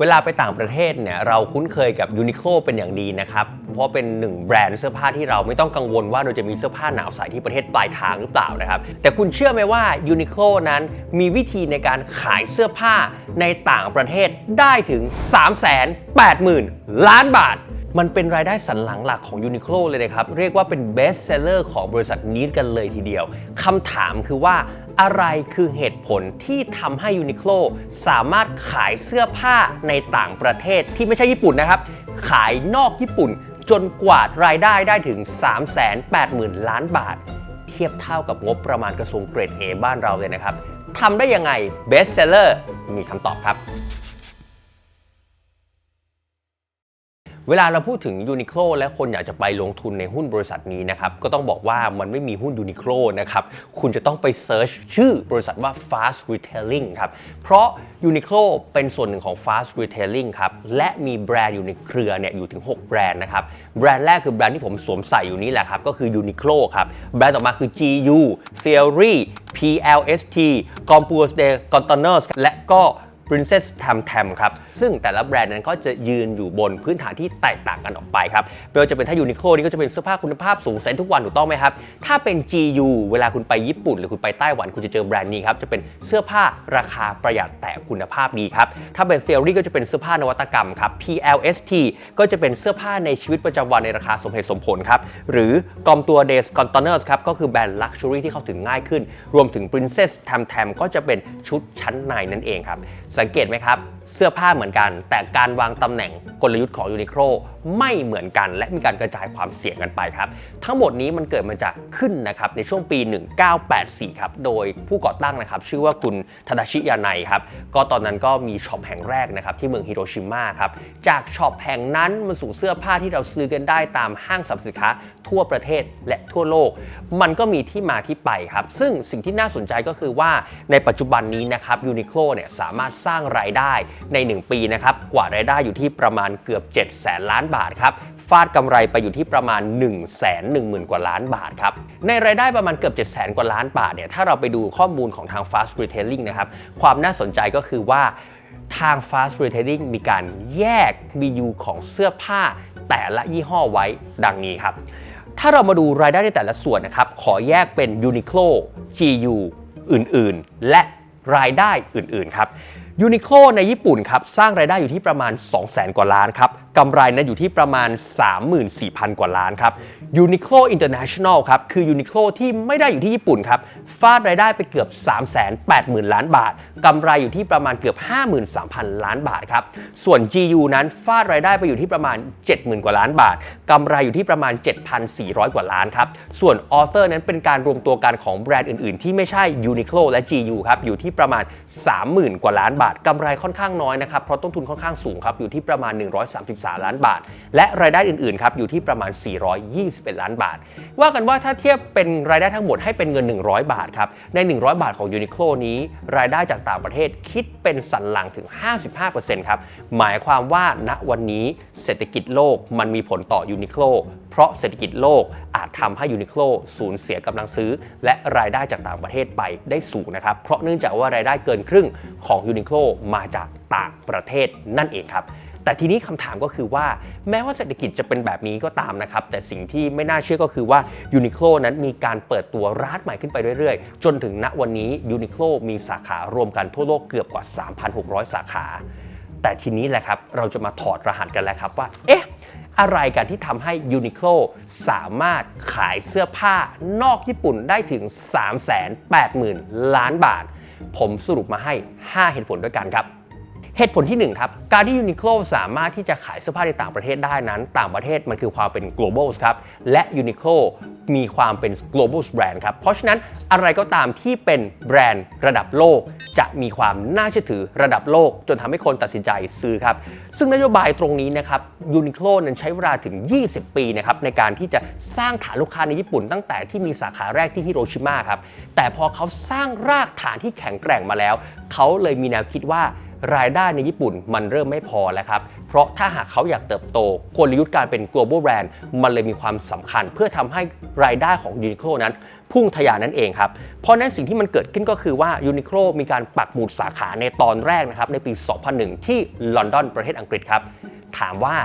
เวลาไปต่างประเทศเนี่ยเราคุ้นเคยกับยูนิโคลเป็นอย่างดีนะครับ เพราะเป็นหนึ่งแบรนด์เสื้อผ้าที่เราไม่ต้องกังวลว่าเราจะมีเสื้อผ้าหนาวใส่ที่ประเทศปลายทางหรือเปล่านะครับ แต่คุณเชื่อไหมว่ายูนิโคลนั้นมีวิธีในการขายเสื้อผ้าในต่างประเทศได้ถึง 380,000 ล้านบาทมันเป็นรายได้สันหลังหลักของยูนิโคลเลยนะครับ เรียกว่าเป็นเบสเซลเลอร์ของบริษัทนี้กันเลยทีเดียว คำถามคือว่า อะไรคือเหตุผลที่ทำให้ยูนิโคลสามารถขายเสื้อผ้าในต่างประเทศที่ไม่ใช่ญี่ปุ่นนะครับ ขายนอกญี่ปุ่นจนกวาดรายได้ได้ถึง 380,000 ล้านบาท เทียบเท่ากับงบประมาณกระทรวงเกรด A บ้านเราเลยนะครับทำได้ยังไงเบสเซลเลอร์มีคำตอบครับ เวลาเราพูดถึงยูนิโคลและคนอยากจะไปลงทุนในหุ้นบริษัทนี้นะครับก็ต้องบอกว่ามันไม่มีหุ้นยูนิโคลนะครับคุณจะต้องไปเซิร์ชชื่อบริษัทว่า Fast Retailing ครับเพราะยูนิโคลเป็นส่วนหนึ่งของ Fast Retailing ครับและมีแบรนด์อยู่ในเครือเนี่ยอยู่ถึง 6 แบรนด์นะครับแบรนด์แรกคือแบรนด์ที่ผมสวมใส่อยู่นี้แหละครับก็คือ Uniqlo ครับแบรนด์ต่อมาคือ GU Theory PLST c o m p o s de Containers และก็ Princess Tam Tam ครับ ซึ่งแต่ละแบรนด์นั้นก็จะยืนอยู่บนพื้นฐานที่แตกต่างกันออกไปครับไม่ว่าจะเป็นถ้ายูนิโคลนี่ก็จะเป็นเสื้อผ้าคุณภาพสูงใส่ทุกวันถูกต้องไหมครับ ถ้าเป็น GU เวลาคุณไปญี่ปุ่น หรือคุณไปไต้หวันคุณจะเจอแบรนด์นี้ครับ จะเป็นเสื้อผ้าราคาประหยัดแต่คุณภาพดีครับ ถ้าเป็น Theory ก็จะเป็นเสื้อผ้านวัตกรรมครับ PLST ก็จะเป็นเสื้อผ้าในชีวิตประจำวันในราคาสมเหตุสมผลครับ หรือกอมตัว Days Containers ครับ ก็คือแบรนด์ Luxury ที่เข้าถึงง่ายขึ้น รวมถึง Princess Tam Tam ก็จะเป็นชุดชั้นในนั่นเองครับสังเกตไหมครับ เสื้อผ้าเหมือนกัน แต่การวางตำแหน่งกลยุทธ์ของยูนิโคลไม่เหมือนกัน และมีการกระจายความเสี่ยงกันไปครับ ทั้งหมดนี้มันเกิดมาจากขึ้นนะครับในช่วงปี 1984 ครับ โดยผู้ก่อตั้งนะครับชื่อว่าคุณทาดาชิยาไนครับก็ตอนนั้นก็มีช็อปแห่งแรกนะครับที่เมืองฮิโรชิมาครับจากช็อปแห่งนั้นมาสู่เสื้อผ้าที่เราซื้อกันได้ตามห้างสรรพสินค้าทั่วประเทศและทั่วโลก มันก็มีที่มาที่ไปครับซึ่งสิ่งที่น่าสนใจก็คือว่าในปัจจุบันนี้นะครับยูนิโคลเนี่ยสามารถสร้างร้างรายได้ใน 1 ปีนะครับกว่ารายได้อยู่ที่ประมาณเกือบ7แสนล้านบาทครับฟาดกำไรไปอยู่ที่ประมาณ 1 1 0 0 0 0 กว่าล้านบาทครับในรายได้ประมาณเกือบ 7 0 0 0 0 0กว่าล้านบาทเนี่ยถ้าเราไปดูข้อมูลของทาง Fast Retailing นะครับความน่าสนใจก็คือว่าทาง Fast Retailing มีการแยก BU ของเสื้อผ้าแต่ละยี่ห้อไว้ดังนี้ครับ ถ้าเรามาดูรายได้ในแต่ละส่วนนะครับ ขอแยกเป็น Uniqlo GU อื่นๆ และรายได้อื่นๆ ครับ Uniqlo ในญี่ปุ่นครับสร้างรายได้อยู่ที่ประมาณ 200,000กว่าล้านครับกำไรนั้นอยู่ที่ประมาณ 34,000 กว่าล้านครับ Uniqlo International ครับคือ Uniqlo ที่ไม่ได้อยู่ที่ญี่ปุ่นครับฟาดรายได้ไปเกือบ 380,000 ล้านบาทกำไรอยู่ที่ประมาณเกือบ 53,000 ล้านบาทครับส่วน GU นั้นฟาดรายได้ไปอยู่ที่ประมาณ 70,000 กว่าล้านบาทกำไรอยู่ที่ประมาณ 7,400 กว่าล้านครับส่วน Author นั้นเป็นการรวมตัวกันของแบรนด์อื่น ๆ ที่ไม่ใช่ Uniqlo และ GU ครับอยู่ที่ประมาณ 30,000 กว่าล้านบาทกำไรค่อนข้างน้อยนะครับเพราะต้นทุนค่อนข้างสูงครับอยู่ที่ประมาณ 133 ล้านบาท และรายได้อื่นๆครับอยู่ที่ประมาณ 421 ล้านบาท ว่ากันว่าถ้าเทียบเป็นรายได้ทั้งหมดให้เป็นเงิน 100 บาทครับใน 100 บาทของ Uniqlo นี้ รายได้จากต่างประเทศคิดเป็นสันหลังถึง 55%ครับหมายความว่าณวันนี้เศรษฐกิจโลกมันมีผลต่อ Uniqlo เพราะเศรษฐกิจโลกอาจทำให้ Uniqlo สูญเสียกำลังซื้อ และรายได้จากต่างประเทศไปได้สูงนะครับเพราะเนื่องจากว่ารายได้เกินครึ่งของยูนิมาจากต่างประเทศนั่นเองครับ แต่ทีนี้คำถามก็คือว่าแม้ว่าเศรษฐกิจจะเป็นแบบนี้ก็ตามนะครับ แต่สิ่งที่ไม่น่าเชื่อก็คือว่า Uniqlo นั้นมีการเปิดตัวร้านใหม่ขึ้นไปเรื่อยๆ จนถึงณวันนี้ Uniqlo มีสาขารวมกันทั่วโลกเกือบกว่า 3,600 สาขา แต่ทีนี้แหละครับเราจะมาถอดรหัสกันแล้วครับว่าเอ๊ะอะไรกันที่ทำให้ Uniqlo สามารถขายเสื้อผ้านอกญี่ปุ่นได้ถึง 380,000 ล้านบาท ผมสรุปมาให้ 5 เหตุผลด้วยกันครับ เหตุผลที่ 1 ครับ การที่ Uniqlo สามารถที่จะขายเสื้อผ้าในต่างประเทศได้นั้น ต่างประเทศมันคือความเป็น global ครับ และ Uniqlo มีความเป็น global brand ครับ เพราะฉะนั้นอะไรก็ตามที่เป็นแบรนด์ระดับโลก จะมีความน่าเชื่อถือระดับโลก จนทำให้คนตัดสินใจซื้อครับ ซึ่งนโยบายตรงนี้นะครับ Uniqlo นั้นใช้เวลาถึง 20 ปีนะครับในการที่จะสร้างฐานลูกค้าในญี่ปุ่น ตั้งแต่ที่มีสาขาแรกที่ฮิโรชิมาครับแต่พอเขาสร้างรากฐานที่แข็งแกร่งมาแล้ว เขาเลยมีแนวคิดว่า รายได้ในญี่ปุ่นมันเริ่มไม่พอแล้วครับ เพราะถ้าหากเขาอยากเติบโตกลยุทธ์การเป็น global brand มันเลยมีความสำคัญ เพื่อทำให้รายได้ของยูนิโคลนั้น พุ่งทะยานนั่นเองครับ เพราะนั้นสิ่งที่มันเกิดขึ้นก็คือว่ายูนิโคลมีการปักหมุดสาขาในตอนแรกนะครับในปี 2001 ที่ลอนดอนประเทศอังกฤษครับ ถามว่า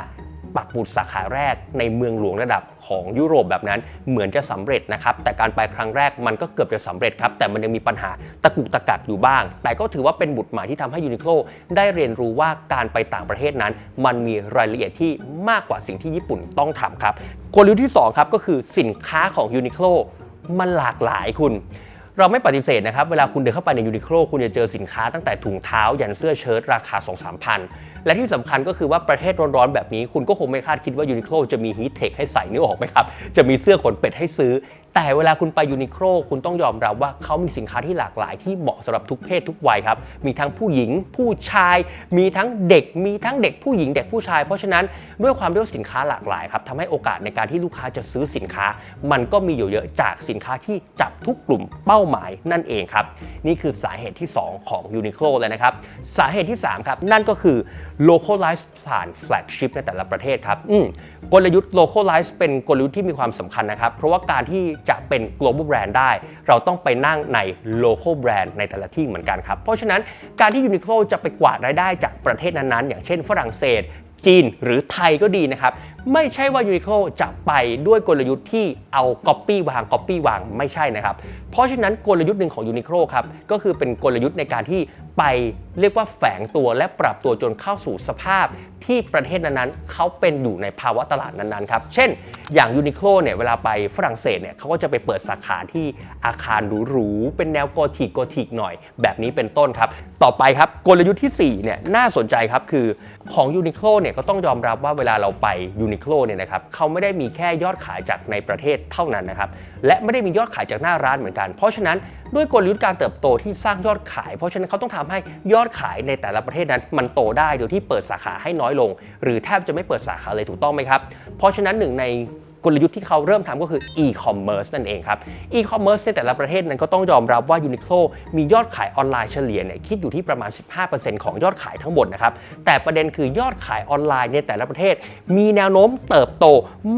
ปักหมุดสาขาแรกในเมืองหลวงระดับของยุโรปแบบนั้นเหมือนจะสำเร็จนะครับ แต่การไปครั้งแรกมันก็เกือบจะสำเร็จครับ แต่มันยังมีปัญหาตะกุกตะกักอยู่บ้าง แต่ก็ถือว่าเป็นบุตรหมายที่ทำให้ยูนิโคลได้เรียนรู้ว่าการไปต่างประเทศนั้น มันมีรายละเอียดที่มากกว่าสิ่งที่ญี่ปุ่นต้องทำครับกลยุทธ์ที่สองครับก็คือสินค้าของยูนิโคลมันหลากหลายคุณ เราไม่ปฏิเสธนะครับ เวลาคุณเดินเข้าไปในยูนิโคลคุณจะเจอสินค้าตั้งแต่ถุงเท้า ยันเสื้อเชิ้ตราคา 2 3 0 0พัน และที่สำคัญก็คือว่าประเทศร้อนๆ แบบนี้ คุณก็คงไม่คาดคิดว่ายูนิโคลจะมีฮีทเทคให้ใส่นึกออกไหมครับ จะมีเสื้อขนเป็ดให้ซื้อ แต่เวลาคุณไปยูนิโคลคุณต้องยอมรับว่าเขามีสินค้าที่หลากหลายที่เหมาะสำหรับทุกเพศทุกวัยครับ มีทั้งผู้หญิงผู้ชาย มีทั้งเด็ก มีทั้งเด็กผู้หญิงเด็กผู้ชาย เพราะฉะนั้นด้วยความที่ว่าสินค้าหลากหลายครับทำให้โอกาสในการที่ลูกค้าจะซื้อสินค้า มันก็มีอยู่เยอะจากสินค้าที่จับทุกกลุ่มเป้าหมายนั่นเองครับนี่คือสาเหตุที่ 2 ของ Uniqlo เลยนะครับสาเหตุที่3ครับนั่นก็คือ localize ผ่าน flagship ในแต่ละประเทศครับกลยุทธ์ localize เป็นกลยุทธ์ที่มีความสำคัญนะครับ เพราะว่าการที่จะเป็น global brand ได้ เราต้องไปนั่งใน local brand ในแต่ละที่เหมือนกันครับ เพราะฉะนั้นการที่ Uniqlo จะไปกวาดรายได้จากประเทศนั้นๆ อย่างเช่นฝรั่งเศสจีนหรือไทยก็ดีนะครับ ไม่ใช่ว่า Uniqlo จะไปด้วยกลยุทธ์ที่เอา Copy วาง Copy วางไม่ใช่นะครับ เพราะฉะนั้นกลยุทธ์หนึ่งของ Uniqlo ครับก็คือเป็นกลยุทธ์ในการที่ไปเรียกว่าแฝงตัวและปรับตัวจนเข้าสู่สภาพที่ประเทศนั้นๆเขาเป็นอยู่ในภาวะตลาดนั้นๆครับ เช่น อย่าง Uniqlo เนี่ยเวลาไปฝรั่งเศสเนี่ยเขาก็จะไปเปิดสาขาที่อาคารหรูๆเป็นแนวโกธิกโกธิกหน่อย แบบนี้เป็นต้นครับ ต่อไปครับกลยุทธ์ที่4เนี่ยน่าสนใจครับคือของ Uniqlo เนี่ยก็ต้องยอมรับว่าเวลาเราไปยูนิ Uniqlo เนี่ยนะครับเขาไม่ได้มีแค่ยอดขายจากในประเทศเท่านั้นนะครับและไม่ได้มียอดขายจากหน้าร้านเหมือนกัน เพราะฉะนั้นด้วยกลยุทธ์การเติบโตที่สร้างยอดขาย เพราะฉะนั้นเขาต้องทำให้ยอดขายในแต่ละประเทศนั้น มันโตได้โดยที่เปิดสาขาให้น้อยลง หรือแทบจะไม่เปิดสาขาเลยถูกต้องไหมครับเพราะฉะนั้นหนึ่งใน กลยุทธ์ที่เขาเริ่มทำก็คือ e-commerce นั่นเองครับ e-commerce ในแต่ละประเทศนั้นก็ต้องยอมรับว่า Uniqlo มียอดขายออนไลน์เฉลี่ยเนี่ยคิดอยู่ที่ประมาณ 15%ของยอดขายทั้งหมดนะครับ แต่ประเด็นคือยอดขายออนไลน์ในแต่ละประเทศ มีแนวโน้มเติบโต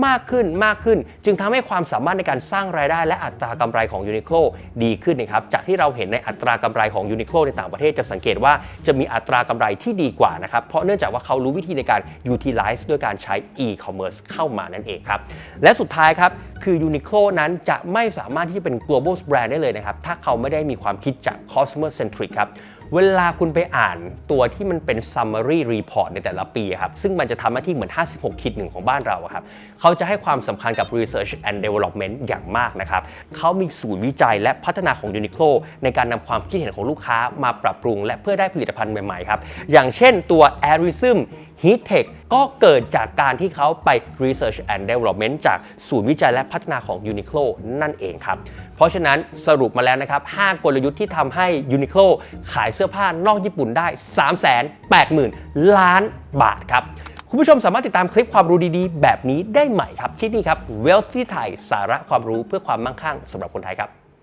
มากขึ้นมากขึ้น จึงทำให้ความสามารถในการสร้างรายได้และอัตรากำไรของ Uniqlo ดีขึ้นนะครับ จากที่เราเห็นในอัตรากำไรของ Uniqlo ในต่างประเทศจะสังเกตว่าจะมีอัตรากำไรที่ดีกว่านะครับ เพราะเนื่องจากว่าเขารู้วิธีในการ utilize ด้วยการใช้ e-commerce เข้ามานั่นเองครับและสุดท้ายครับ คือ Uniqlo นั้นจะไม่สามารถที่จะเป็น global brand ได้เลยนะครับ ถ้าเขาไม่ได้มีความคิดจาก customer centric ครับ เวลาคุณไปอ่านตัวที่มันเป็น summary report ในแต่ละปีครับ ซึ่งมันจะทำหน้าที่เหมือน 56คิดหนึ่งของบ้านเราครับ เขาจะให้ความสำคัญกับ research and development อย่างมากนะครับ เขามีศูนย์วิจัยและพัฒนาของ Uniqlo ในการนำความคิดเห็นของลูกค้ามาปรับปรุง และเพื่อได้ผลิตภัณฑ์ใหม่ๆครับ อย่างเช่นตัว Airism Heat Tech ก็เกิดจากการที่เขาไป Research and Development จากศูนย์วิจัยและพัฒนาของ Uniqlo นั่นเองครับ เพราะฉะนั้นสรุปมาแล้วนะครับ 5 กลยุทธ์ที่ทำให้ยูนิโคลขายเสื้อผ้านอกญี่ปุ่นได้ 380,000 ล้านบาทครับ คุณผู้ชมสามารถติดตามคลิปความรู้ดีๆ แบบนี้ได้ใหม่ครับที่นี่ครับ Wealth ที่ไทยสาระความรู้เพื่อความมั่งคั่งสำหรับคนไทยครับ